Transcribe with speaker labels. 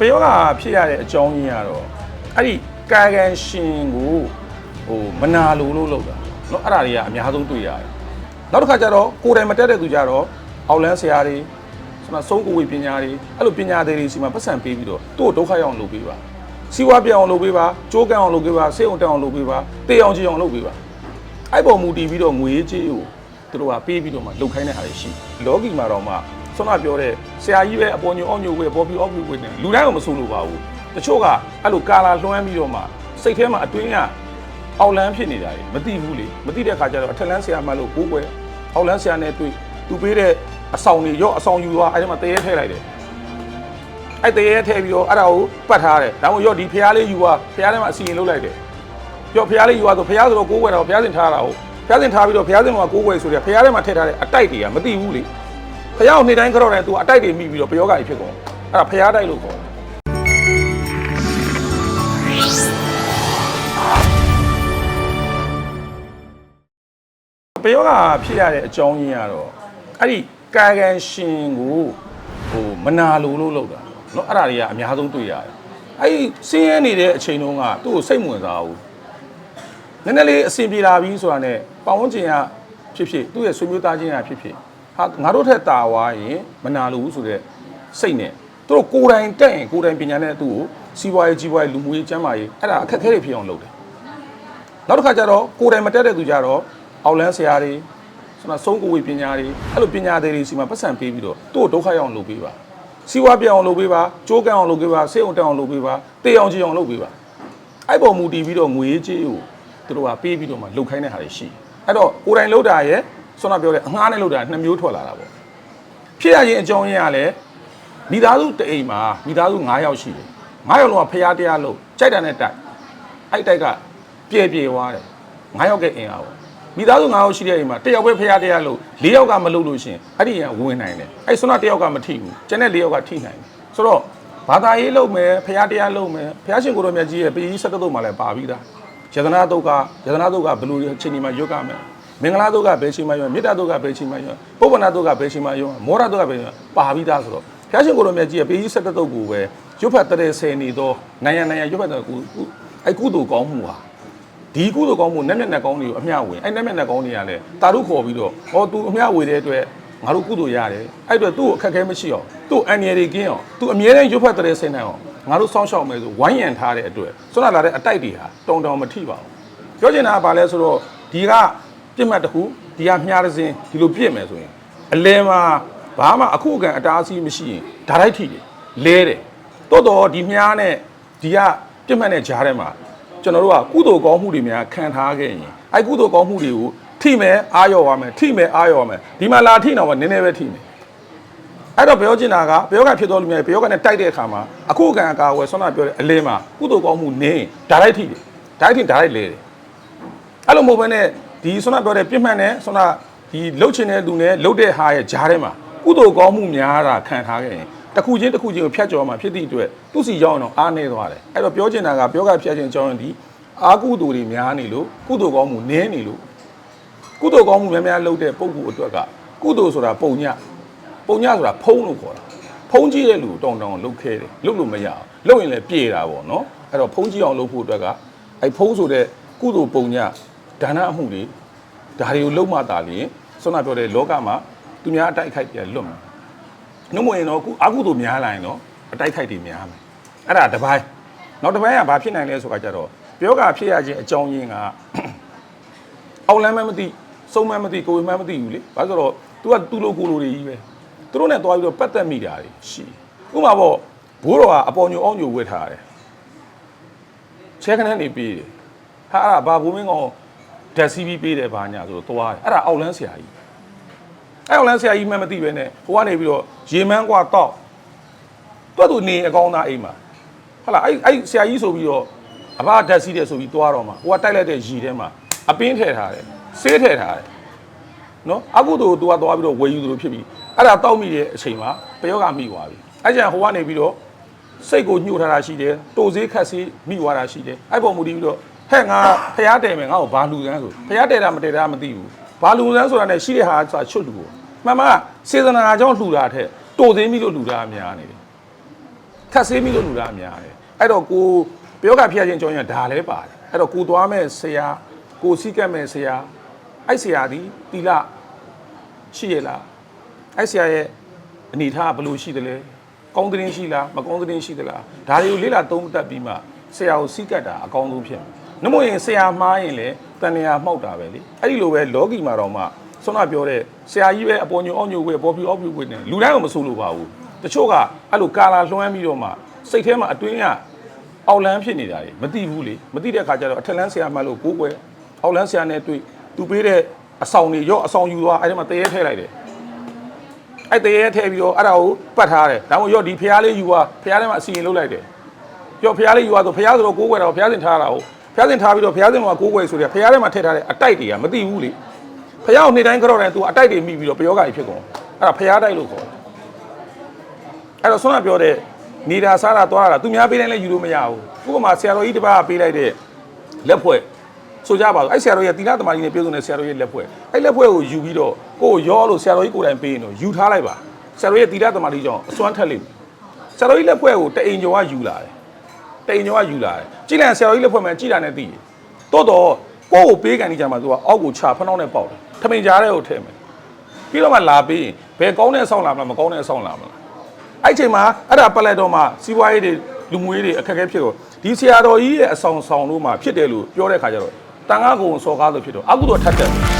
Speaker 1: ပယောဂဖြစ်ရတဲ့အကြောင်းရင်းကတော့အဲ့ဒီကာယကံရှင်ကိုဟိုမနာလိုလို့လောက်တာเนาะအဲ့ဒါတွေကအများဆုံးတွေ့ရတယ်နောက်တစ်ခါကျတော့ကိုယ်တိုင်မတက်တဲ့သူကြတော့အောက်လန်းဆရာတွေဆိုတော့ဆုံးကိုဝေပညာတွေအဲ့လိုပညာတွေစီမှာပတ်စံပေးပြီးတော့သူ့ကိုဒုက္ခရောက်အောင်လုပ်ပေးပါစီးပွားပြောင်းအောင်လုပ်ပေးပါကြိုးကန့်အောင်လုပ်ပေးပါစိတ်အောင်တက်အောင်လုပ်ပေးပါတေးအောင်ကြည်အောင်လုပ်ပေးပါအဲ့ပေါ်မူတည်ပြီးတော့ငွေကြေးကိုသူတို့ကပေးပြီးတော့မှလုပ်ခိုင်းတဲ့ဟာတွေရှိလောကီမှာတော့မှ ဆွမ်းမပြောတဲ့ဆရာကြီးပဲအပေါ်ညိုအောင်ညိုဝေပေါ်ပြအောက်ပြဝေနေလူတိုင်းကမဆိုးလို့ပါဘူးတချို့ကအဲ့လိုကာလာလွှမ်းပြီးတော့မှစိတ်ထဲမှာအတွင်းကအောက်လန်းဖြစ်နေတာလေမသိဘူးလေမသိတဲ့ခါကျတော့အထက်လန်းဆရာမှလို့ကိုးကွယ်အောက်လန်းဆရာနဲ့တွေ့သူပေးတဲ့အဆောင်တွေရော့အဆောင်ယူသွားအဲ့ဒီမှာတရေထည့်လိုက်တယ်အဲ့တရေထည့်ပြီးတော့အဲ့ဒါကိုပတ်ထားတယ်ဒါမှမဟုတ်ရော့ဒီဖျားလေးယူသွားဖျားထဲမှာအစီရင်လုပ်လိုက်တယ်ရော့ဖျားလေးယူသွားဆိုဖျားဆိုတော့ကိုးကွယ်တော့ဖျားစင်ထားတာဟုတ်ဖျားစင်ထားပြီးတော့ဖျားစင်မှာကိုးကွယ်ဆိုတယ်ဖျားထဲမှာထည့်ထားတဲ့အတိုက်တွေကမသိဘူးလေ ဖျားကိုနေ့တိုင်းကြောက်တယ်သူအတိုက်တွေမိပြီးတော့ပယောဂါကြီးဖြစ်ကုန်အဲ့ဒါဖျားတိုက်လို့ခေါ်တယ်ပယောဂါဖြစ်ရတဲ့အကြောင်းရင်းကတော့အဲ့ဒီကာယကံရှင်ကိုဟိုမနာလိုလို့လောက်တာเนาะအဲ့ဒါတွေကအများဆုံးတွေ့ရတယ်အဲ့ဒီဆင်းရဲနေတဲ့အချိန်တုန်းကသူ့ကိုစိတ်မဝင်စားဘူးနည်းနည်းလေးအဆင်ပြေလာပြီဆိုတာနဲ့ပတ်ဝန်းကျင်ကဖြစ်ဖြစ်သူ့ရဲ့ဆွေမျိုးသားချင်းကဖြစ်ဖြစ် ဟာငါတို့ထက်တာဝါရင်မနာလိုဘူးဆိုတဲ့စိတ်နဲ့သူတို့ကိုယ်တိုင်တက်ရင်ကိုယ်တိုင်ပညာနဲ့သူ့ကိုစီးပွားရေးကြီးပွားရေးလူမှုရေးကျန်းမာရေးအဲ့ဒါအခက်အခဲတွေဖြစ်အောင်လုပ်တယ်နောက်တစ်ခါကျတော့ကိုယ်တိုင်မတက်တဲ့သူကြတော့အောက်လန်းဆရာတွေဆိုတော့ဆုံးကိုဝေပညာတွေအဲ့လိုပညာတွေစီမှာပတ်စံပေးပြီးတော့သူ့ကိုဒုက္ခရောက်အောင်လုပ်ပေးပါစီးပွားပြောင်းအောင်လုပ်ပေးပါကြိုးကန့်အောင်လုပ်ပေးပါစိတ်အောင်တက်အောင်လုပ်ပေးပါတေးအောင်ကြည်အောင်လုပ်ပေးပါအဲ့ပေါ်မူတည်ပြီးတော့ငွေကြေးကိုသူတို့ကပေးပြီးတော့မှလုပ်ခိုင်းတဲ့ဟာတွေရှိအဲ့တော့ကိုယ်တိုင်လုပ်တာရဲ့ ဆွမ်းနာပြောတဲ့အငှားနဲ့လုပ်တာနှစ်မျိုးထွက်လာတာပေါ့ဖြစ်ရခြင်းအကြောင်းရင်းကလည်းမိသားစုတအိမ်မှာမိသားစု9ယောက်ရှိတယ်9ယောက်လုံးကဖျားတရားလို့ကြိုက်တာနဲ့တိုက်အဲ့တိုက်ကပြည့်ပြည့်သွားတယ်၅ယောက်ကအင်အားပေါ့မိသားစု၅ယောက်ရှိတဲ့အိမ်မှာတစ်ယောက်ပဲဖျားတရားလို့၄ယောက်ကမလုပ်လို့ရှရင်အဲ့ဒီရင်ဝင်နိုင်တယ်အဲ့ဆွမ်းနာတစ်ယောက်ကမထိဘူးကျန်တဲ့၄ယောက်ကထိနိုင်တယ်ဆိုတော့ဘာသာရေးလုပ်မယ်ဖျားတရားလုပ်မယ်ဖျားရှင်ကိုတော်မြတ်ကြီးရဲ့ပြည်ကြီးဆက်တုပ်မှာလည်းပါပြီးသားယတနာတုတ်ကယတနာတုတ်ကဘယ်လိုအချိန်ဒီမှာရွတ်ကမယ် မင်္ဂလာတုတ်ကဘယ်ချိန်မှရွတ်မေတ္တာတုတ်ကဘယ်ချိန်မှရွတ်ပုဗ္ဗနာတုတ်ကဘယ်ချိန်မှရွတ်မောရတုတ်ကဘယ်ချိန်မှပါပြီးသားဆိုတော့ဖျားရှင်ကိုတော်မြတ်ကြီးရဲ့ပြည်ကြီးဆက်တုပ်ကိုပဲရွတ်ဖတ်တဲ့ဆယ်နေတော့နိုင်ရနိုင်ရရွတ်ဖတ်တဲ့ကူအဲ့ကုသိုလ်ကောင်းမှုဟာဒီကုသိုလ်ကောင်းမှုနက်မျက်နှက်ကောင်းတွေကိုအမျှဝေအဲ့နက်မျက်နှက်ကောင်းတွေကလည်းတာရုခေါ်ပြီးတော့ဟော तू အမျှဝေတဲ့အတွက်ငါတို့ကုသိုလ်ရတယ်အဲ့အတွက်သူ့ကိုအခက်အခဲမရှိအောင်သူ့အန်ရယ်တွေကင်းအောင် तू အမြဲတမ်းရွတ်ဖတ်တဲ့ဆင်းနိုင်အောင်ငါတို့စောင့်ရှောက်မယ်ဆိုဝိုင်းရံထားတဲ့အတွက်ဆွမ်းလာတဲ့အတိုက်တွေဟာတုံတုံမထိပါဘူးပြောချင်တာကဘာလဲဆိုတော့ဒီက ပြစ်မှတ်တစ်ခုဒီကမြားတစ်စင်းဒီလိုပြစ်မယ်ဆိုရင်အလဲမှာဘာမှအခုအကံအတားအဆီးမရှိရင်ဓာတ်ရိုက်ထိတယ်လဲတယ်တိုးတော့ဒီမြားနဲ့ဒီကပြစ်မှတ်နဲ့ကြားထဲမှာကျွန်တော်တို့ကကုသိုလ်ကောင်းမှုတွေများခံထားခဲ့ရင်အဲ့ကုသိုလ်ကောင်းမှုတွေကိုထိမယ်အာရော်ပါမယ်ထိမယ်အာရော်ပါမယ်ဒီမှာလာထိတော့မှနည်းနည်းပဲထိမယ်အဲ့တော့ပြောချင်တာကဘယောကဖြစ်တော်လူများဘယောကနဲ့တိုက်တဲ့အခါမှာအခုအကံအကာဝယ်ဆွမ်းနာပြောတဲ့အလင်းမှာကုသိုလ်ကောင်းမှုနင်းဓာတ်ရိုက်ထိတယ်ဓာတ်ရိုက်ထိဓာတ်ရိုက်လဲတယ်အဲ့လိုမဟုတ်ဘဲနဲ့ ဒီဆွမ်းနာပြောတဲ့ပြစ်မှတ်နဲ့ဆွမ်းနာဒီလှုပ်ချင်တဲ့လူနဲ့လှုပ်တဲ့ဟာရဲ့ဂျားထဲမှာကုသိုလ်ကောင်းမှုများတာခံထားခဲ့ရင်တစ်ခုချင်းတစ်ခုချင်းကိုဖြတ်ကျော်မှာဖြစ်သည့်အတွက်သူ့စီရောက်အောင်အားနေသွားတယ်အဲ့တော့ပြောချင်တာကပြောကဖြတ်ခြင်းအကြောင်းရင်ဒီအာကုသိုလ်တွေများနေလို့ကုသိုလ်ကောင်းမှုနည်းနေလို့ကုသိုလ်ကောင်းမှုများများလုပ်တဲ့ပုံကူအတွက်ကကုသိုလ်ဆိုတာပုံညပုံညဆိုတာဖုံးလို့ခေါ်တာဖုံးကြည့်တဲ့လူတောင်းတောင်းလုပ်ခဲတယ်လုပ်လို့မရအောင်လုပ်ရင်လည်းပြေတာပေါ့နော်အဲ့တော့ဖုံးကြည့်အောင်လုပ်ဖို့အတွက်ကအဲ့ဖုံးဆိုတဲ့ကုသိုလ်ပုံည ဒါနအမှုတွေဒါတွေကိုလုံးမတာလျင်ဆွမ်းနာပြောတဲ့လောကမှာသူများအတိုက်အခိုက်တွေလွတ်မှာနှုတ်မဝင်တော့အာကုသိုလ်များလာရင်တော့အတိုက်အခိုက်တွေများမယ်အဲ့ဒါတစ်ပိုင်းနောက်တစ်ပိုင်းကဘာဖြစ်နိုင်လဲဆိုတာကြတော့ပြောကဖြစ်ရခြင်းအကြောင်းရင်းကအောက်လမ်းမှမသိစုံမှမသိကိုယ်မှမသိဘူးလေဘာလို့ဆိုတော့ तू ကသူ့လိုကိုလိုတွေကြီးပဲသူတို့နဲ့တွားပြီးတော့ပတ်သက်မိတာတွေရှိဥပမာပေါ့ဘိုးတော်ကအပေါ်ညိုအောက်ညိုဝတ်ထားတယ်ချဲခနဲ့နေပြီးတယ်ဟာအဲ့ဒါဘာဘိုးမင်းကောင် ဓာတ်စီးပြီးပေးတယ်ဘာညာဆိုတော့တွားတယ်အဲ့ဒါအောက်လမ်းဆရာကြီးအဲ့အောက်လမ်းဆရာကြီးမှမသိပဲနဲ့ဟိုကနေပြီးတော့ရေမန်းกว่าတော့ တွတ်သူနေအကောင်းသားအိမ်မှာဟုတ်လားအဲ့အဲ့ဆရာကြီးဆိုပြီးတော့အဘဓာတ်စီးတယ်ဆိုပြီးသွားတော့မှာဟိုကတိုက်လိုက်တဲ့ရီထဲမှာအပင်းထည့်ထားတယ်ဆေးထည့်ထားတယ်နော်အခုတို့သူကသွားပြီးတော့ဝယ်ယူသူလို့ဖြစ်ပြီးအဲ့ဒါတောက်မိတဲ့အချိန်မှာပယောကမိသွားပြီအဲ့ကျန်ဟိုကနေပြီးတော့စိတ်ကိုညှို့ထားတာရှိတယ်တိုဆေးခတ်ဆေးမိသွားတာရှိတယ်အဲ့ပုံမူတည်ပြီးတော့ ဟဲ့ငါဖျားတယ်မယ်ငါ့ကိုဘာလူစမ်းဆိုဖျားတယ်တာမတယ်တာမသိဘူးဘာလူစမ်းဆိုတာနဲ့ရှိတဲ့ဟာဆိုတာချွတ်လူကိုမှန်မှန်ကစေတနာကြောင့်လှူတာထက်တိုဆေးမိလို့လှူတာများနေတယ်တခတ်ဆေးမိလို့လူတာအများတယ်အဲ့တော့ကိုပြောကဖျက်ခြင်းကြောင်းရင်ဒါလည်းပါတယ်အဲ့တော့ကိုသွားမဲ့ဆရာကိုစီးကပ်မဲ့ဆရာအဲ့ဆရာဒီတီလာရှိရလားအဲ့ဆရာရဲ့အနေထားကဘယ်လိုရှိတယ်လဲကောင်းသတင်းရှိလားမကောင်းသတင်းရှိသလားဒါတွေကိုလေ့လာသုံးသပ်ပြီးမှဆရာကိုစီးကပ်တာအကောင်းဆုံးဖြစ်မယ် နှမို့ရင်ဆရာမှားရင်လည်းတန်လျာမှောက်တာပဲလေအဲ့ဒီလိုပဲလောကီမှာတော့မှဆွမ်းနာပြောတဲ့ဆရာကြီးပဲအပေါ်ညိုအောက်ညိုဝဲပေါ်ပြူအောက်ပြူဝဲနေလူတိုင်းကမဆိုးလို့ပါဘူးတချို့ကအဲ့လိုကာလာလွှမ်းပြီးတော့မှစိတ်ထဲမှာအတွင်းကအောက်လန်းဖြစ်နေတာလေမသိဘူးလေမသိတဲ့အခါကျတော့အထက်လန်းဆရာမှလို့ကိုးကွယ်အောက်လန်းဆရာနဲ့တွေ့သူပေးတဲ့အဆောင်တွေရော့အဆောင်ယူသွားအဲ့ဒီမှာတရေထဲလိုက်တယ်အဲ့တရေထဲပြီးတော့အဲ့ဒါကိုပတ်ထားတယ်ဒါမှမဟုတ်ရော့ဒီဖျားလေးယူသွားဖျားထဲမှာအစီရင်လုပ်လိုက်တယ်ရော့ဖျားလေးယူသွားဆိုဖျားဆိုတော့ကိုးကွယ်တော့ဖျားစင်ထားတာကို ဖျားစင်ထားပြီးတော့ဖျားစင်ကကိုးကွယ်ဆိုတယ်ဖျားထဲမှာထည့်ထားတဲ့အတိုက်တွေကမသိဘူးလေဖျားကိုနေ့တိုင်းကြောက်တယ်သူအတိုက်တွေမိပြီးတော့ပယောဂါကြီးဖြစ်ကုန်အဲ့ဒါဖျားတိုက်လို့ခေါ်တယ်အဲ့တော့ဆွမ်းကပြောတဲ့နေတာစားတာသွားတာသူများပေးတိုင်းလည်းယူလို့မရဘူးခုကမှဆရာတော်ကြီးတစ်ပါးကပေးလိုက်တဲ့လက်ဖွဲ့ဆိုကြပါတော့အဲ့ဆရာတော်ရဲ့တီလာသမားကြီးနဲ့ပြောနေတဲ့ဆရာတော်ရဲ့လက်ဖွဲ့အဲ့လက်ဖွဲ့ကိုယူပြီးတော့ကိုယ်ရောလို့ဆရာတော်ကြီးကိုယ်တိုင်ပေးရင်တော့ယူထားလိုက်ပါဆရာတော်ရဲ့တီလာသမားကြီးကြောင့်အစွမ်းထက်လိမ့်မယ်ဆရာတော်ကြီးလက်ဖွဲ့ကိုတအိမ်ကျော်ကယူလာတယ် တအိမ်ကျော်ကယူလာတယ်ကြည့်လိုက်ဆရာတော်ကြီးလက်ဖွဲ့မှကြည့်တာနဲ့သိတယ်တိုးတော့ကိုယ့်ကိုပေးကန်နေကြမှာသူကအောက်ကိုချဖနှောင်းနဲ့ပေါက်တယ်ထမိန်ကြားတဲ့ကိုထည့်မယ်ပြီးတော့မှလာပေးရင်ဘယ်ကောင်းတဲ့အဆောင်လာမလားမကောင်းတဲ့အဆောင်လာမလားအဲ့ချိန်မှာအဲ့ဒါပတ်လိုက်တော့မှစီးပွားရေးတွေလူမှုရေးတွေအခက်အခဲဖြစ်တော့ဒီဆရာတော်ကြီးရဲ့အဆောင်ဆောင်လို့မှဖြစ်တယ်လို့ပြောတဲ့ခါကျတော့တန်ခါကုံစော်ကားလို့ဖြစ်တော့အကုသို့ထပ်တယ်